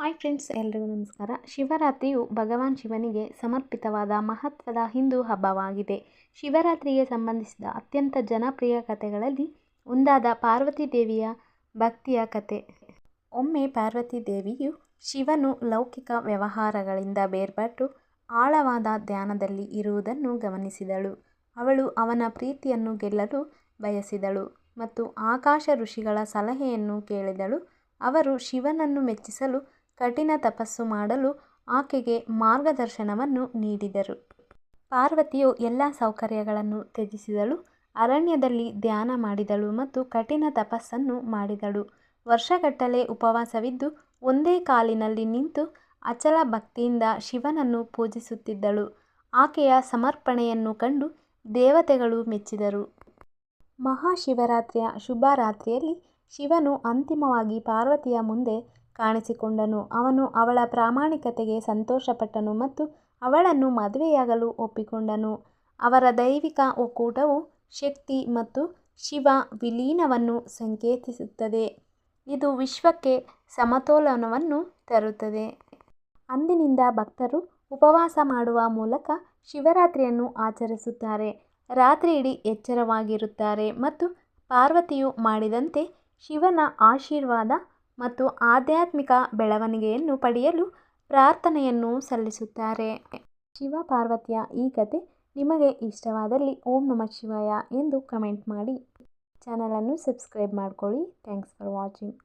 Hi friends, ಎಲ್ರಿಗೂ ನಮಸ್ಕಾರ. ಶಿವರಾತ್ರಿಯು ಭಗವಾನ್ ಶಿವನಿಗೆ ಸಮರ್ಪಿತವಾದ ಮಹತ್ವದ ಹಿಂದೂ ಹಬ್ಬವಾಗಿದೆ. ಶಿವರಾತ್ರಿಗೆ ಸಂಬಂಧಿಸಿದ ಅತ್ಯಂತ ಜನಪ್ರಿಯ ಕಥೆಗಳಲ್ಲಿ ಒಂದಾದ ಪಾರ್ವತಿ ದೇವಿಯ ಭಕ್ತಿಯ ಕತೆ ಒಮ್ಮೆ ಪಾರ್ವತಿ ದೇವಿಯು ಶಿವನು ಲೌಕಿಕ ವ್ಯವಹಾರಗಳಿಂದ ಬೇರ್ಪಟ್ಟು ಆಳವಾದ ಧ್ಯಾನದಲ್ಲಿ ಇರುವುದನ್ನು ಗಮನಿಸಿದಳು. ಅವಳು ಅವನ ಪ್ರೀತಿಯನ್ನು ಗೆಲ್ಲಲು ಬಯಸಿದಳು ಮತ್ತು ಆಕಾಶ ಋಷಿಗಳ ಸಲಹೆಯನ್ನು ಕೇಳಿದಳು. ಅವರು ಶಿವನನ್ನು ಮೆಚ್ಚಿಸಲು ಕಠಿಣ ತಪಸ್ಸು ಮಾಡಲು ಆಕೆಗೆ ಮಾರ್ಗದರ್ಶನವನ್ನು ನೀಡಿದರು. ಪಾರ್ವತಿಯು ಎಲ್ಲ ಸೌಕರ್ಯಗಳನ್ನು ತ್ಯಜಿಸಿದಳು. ಅರಣ್ಯದಲ್ಲಿ ಧ್ಯಾನ ಮಾಡಿದಳು ಮತ್ತು ಕಠಿಣ ತಪಸ್ಸನ್ನು ಮಾಡಿದಳು. ವರ್ಷಗಟ್ಟಲೆ ಉಪವಾಸವಿದ್ದು ಒಂದೇ ಕಾಲಿನಲ್ಲಿ ನಿಂತು ಅಚಲ ಭಕ್ತಿಯಿಂದ ಶಿವನನ್ನು ಪೂಜಿಸುತ್ತಿದ್ದಳು. ಆಕೆಯ ಸಮರ್ಪಣೆಯನ್ನು ಕಂಡು ದೇವತೆಗಳು ಮೆಚ್ಚಿದರು. ಮಹಾಶಿವರಾತ್ರಿಯ ಶುಭ ರಾತ್ರಿಯಲ್ಲಿ ಶಿವನು ಅಂತಿಮವಾಗಿ ಪಾರ್ವತಿಯ ಮುಂದೆ ಕಾಣಿಸಿಕೊಂಡನು. ಅವನು ಅವಳ ಪ್ರಾಮಾಣಿಕತೆಗೆ ಸಂತೋಷಪಟ್ಟನು ಮತ್ತು ಅವಳನ್ನು ಮದುವೆಯಾಗಲು ಒಪ್ಪಿಕೊಂಡನು. ಅವರ ದೈವಿಕ ಒಕ್ಕೂಟವು ಶಕ್ತಿ ಮತ್ತು ಶಿವ ವಿಲೀನವನ್ನು ಸಂಕೇತಿಸುತ್ತದೆ. ಇದು ವಿಶ್ವಕ್ಕೆ ಸಮತೋಲನವನ್ನು ತರುತ್ತದೆ. ಅಂದಿನಿಂದ ಭಕ್ತರು ಉಪವಾಸ ಮಾಡುವ ಮೂಲಕ ಶಿವರಾತ್ರಿಯನ್ನು ಆಚರಿಸುತ್ತಾರೆ. ರಾತ್ರಿಯಿಡೀ ಎಚ್ಚರವಾಗಿರುತ್ತಾರೆ ಮತ್ತು ಪಾರ್ವತಿಯು ಮಾಡಿದಂತೆ ಶಿವನ ಆಶೀರ್ವಾದ ಮತ್ತು ಆಧ್ಯಾತ್ಮಿಕ ಬೆಳವಣಿಗೆಯನ್ನು ಪಡೆಯಲು ಪ್ರಾರ್ಥನೆಯನ್ನು ಸಲ್ಲಿಸುತ್ತಾರೆ. ಶಿವ ಪಾರ್ವತಿಯ ಈ ಕತೆ ನಿಮಗೆ ಇಷ್ಟವಾದಲ್ಲಿ ಓಂ ನಮಃ ಶಿವಾಯ ಎಂದು ಕಮೆಂಟ್ ಮಾಡಿ. ಚಾನಲನ್ನು ಸಬ್ಸ್ಕ್ರೈಬ್ ಮಾಡ್ಕೊಳ್ಳಿ. Thanks for watching.